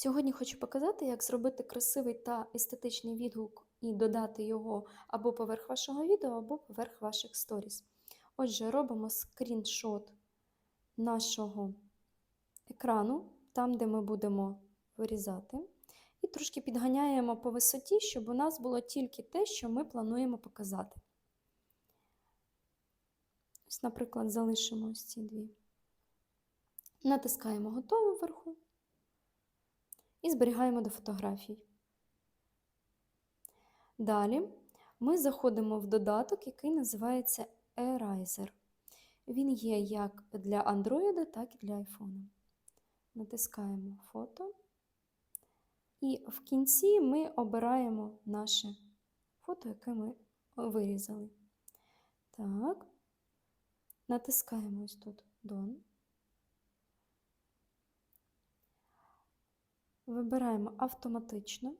Сьогодні хочу показати, як зробити красивий та естетичний відгук і додати його або поверх вашого відео, або поверх ваших сторіс. Отже, робимо скріншот нашого екрану, там, де ми будемо вирізати, і трошки підганяємо по висоті, щоб у нас було тільки те, що ми плануємо показати. Ось, наприклад, залишимо ось ці дві. Натискаємо готово вверху і зберігаємо до фотографій. Далі ми заходимо в додаток, який називається Eraser. Він є як для Android, так і для iPhone. Натискаємо фото. І в кінці ми обираємо наше фото, яке ми вирізали. Так, натискаємо ось тут Done. Вибираємо автоматично.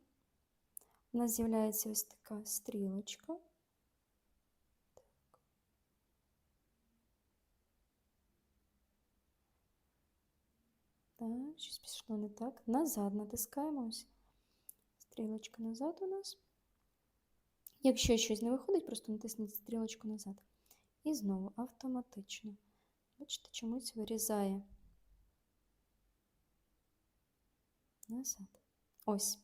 У нас з'являється ось така стрілочка. Так. Щось пішло не так. Назад натискаємо ось. Стрілочка назад у нас. Якщо щось не виходить, просто натисніть стрілочку назад. І знову автоматично. Бачите, чомусь вирізає. Назад. Ось.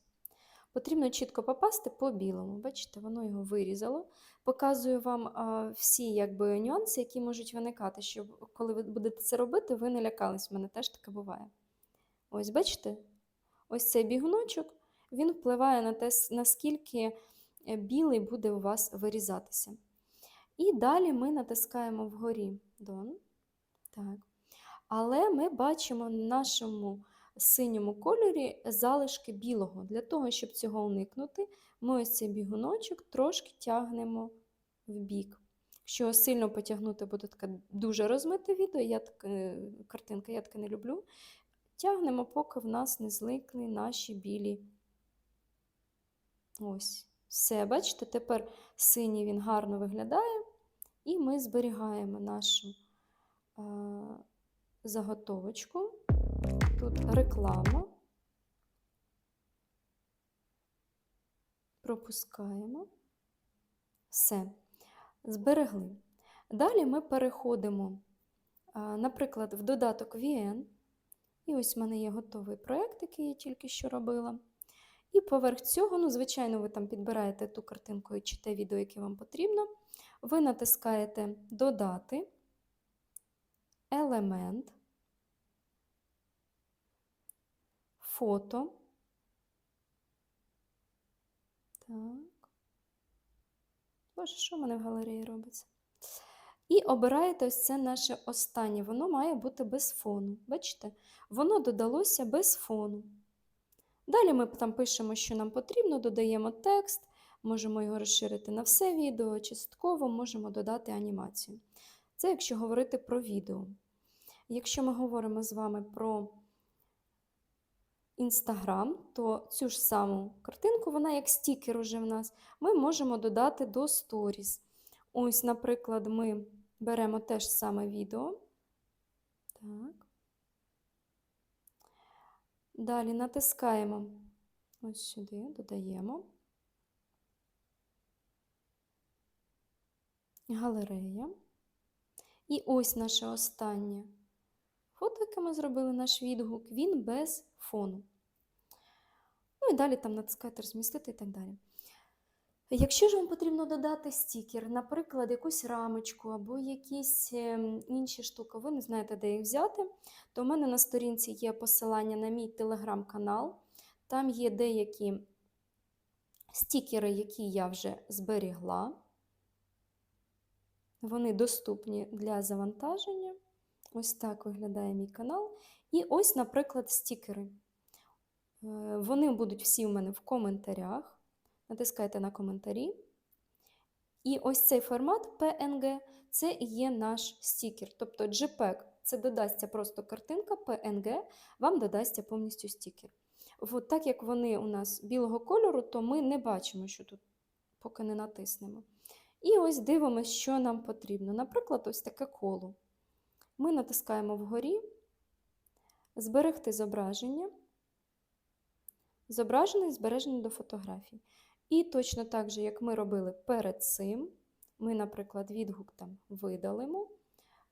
Потрібно чітко попасти по білому. Бачите, воно його вирізало. Показую вам всі якби, нюанси, які можуть виникати, щоб коли ви будете це робити, ви не лякались. У мене теж таке буває. Ось, бачите? Ось цей бігуночок, він впливає на те, наскільки е, білий буде у вас вирізатися. І далі ми натискаємо вгорі Done. Так. Але ми бачимо на нашому синьому кольорі залишки білого. Для того, щоб цього уникнути, ми ось цей бігуночок трошки тягнемо в бік. Якщо сильно потягнути, буде таке дуже розмите відео, я так, картинка, я таке не люблю. Тягнемо, поки в нас не зникли наші білі. Ось. Все, бачите, тепер синій він гарно виглядає, і ми зберігаємо нашу е, заготовочку. Тут реклама. Пропускаємо. Все. Зберегли. Далі ми переходимо, наприклад, в додаток VN. І ось в мене є готовий проєкт, який я тільки що робила. І поверх цього, ну, звичайно, ви там підбираєте ту картинку чи те відео, яке вам потрібно. Ви натискаєте Додати, елемент. Фото. Так. Боже, що в мене в галереї робиться? І обираєте ось це наше останнє. Воно має бути без фону. Бачите? Воно додалося без фону. Далі ми там пишемо, що нам потрібно, додаємо текст, можемо його розширити на все відео, частково можемо додати анімацію. Це якщо говорити про відео. Якщо ми говоримо з вами про Інстаграм, то цю ж саму картинку, вона як стікер уже в нас, ми можемо додати до сторіс. Ось, наприклад, ми беремо те ж саме відео. Так. Далі натискаємо ось сюди, додаємо. Галерея. І ось наше останнє фото, яке ми зробили наш відгук, він без фону. Ну і далі там натискаєте розмістити і так далі. Якщо ж вам потрібно додати стікер, наприклад, якусь рамочку або якісь ем, інші штуки, ви не знаєте, де їх взяти, то у мене на сторінці є посилання на мій телеграм-канал. Там є деякі стікери, які я вже зберігла. Вони доступні для завантаження. Ось так виглядає мій канал. І ось, наприклад, стікери. Е, вони будуть всі у мене в коментарях. Натискайте на коментарі. І ось цей формат PNG це і є наш стікер. Тобто JPEG це додасться просто картинка, PNG вам додасться повністю стікер. От так як вони у нас білого кольору, то ми не бачимо, що тут, поки не натиснемо. І ось дивимося, що нам потрібно. Наприклад, ось таке коло. Ми натискаємо вгорі, зберегти зображення. зображений, збережений до фотографій. І точно так же, як ми робили перед цим, ми, наприклад, відгук там видалимо,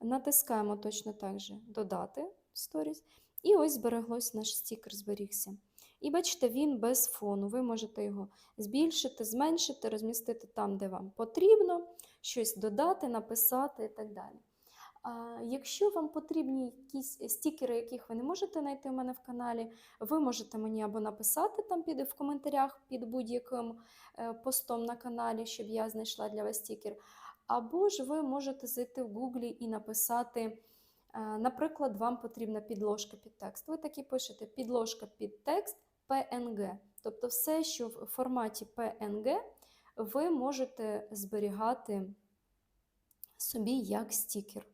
натискаємо точно так же додати сторіс, і ось збереглось наш стікер, зберігся. І бачите, він без фону. Ви можете його збільшити, зменшити, розмістити там, де вам потрібно, щось додати, написати і так далі. Якщо вам потрібні якісь стікери, яких ви не можете знайти у мене в каналі, ви можете мені або написати там під, в коментарях під будь-яким е, постом на каналі, щоб я знайшла для вас стікер. Або ж ви можете зайти в Гуглі і написати, е, наприклад, вам потрібна підложка під текст. Ви такі пишете підложка під текст PNG. Тобто все, що в форматі PNG, ви можете зберігати собі як стікер.